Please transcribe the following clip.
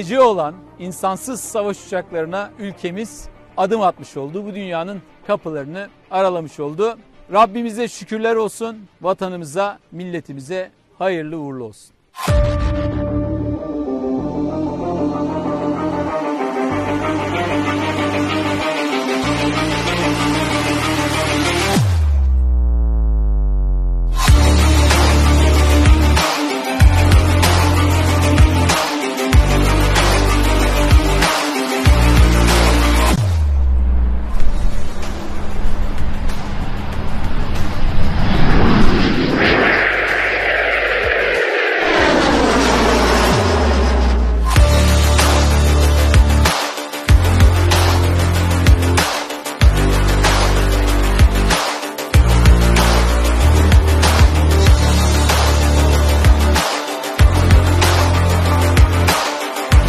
Gece olan insansız savaş uçaklarına ülkemiz adım atmış oldu. Bu dünyanın kapılarını aralamış oldu. Rabbimize şükürler olsun. Vatanımıza, milletimize hayırlı uğurlu olsun.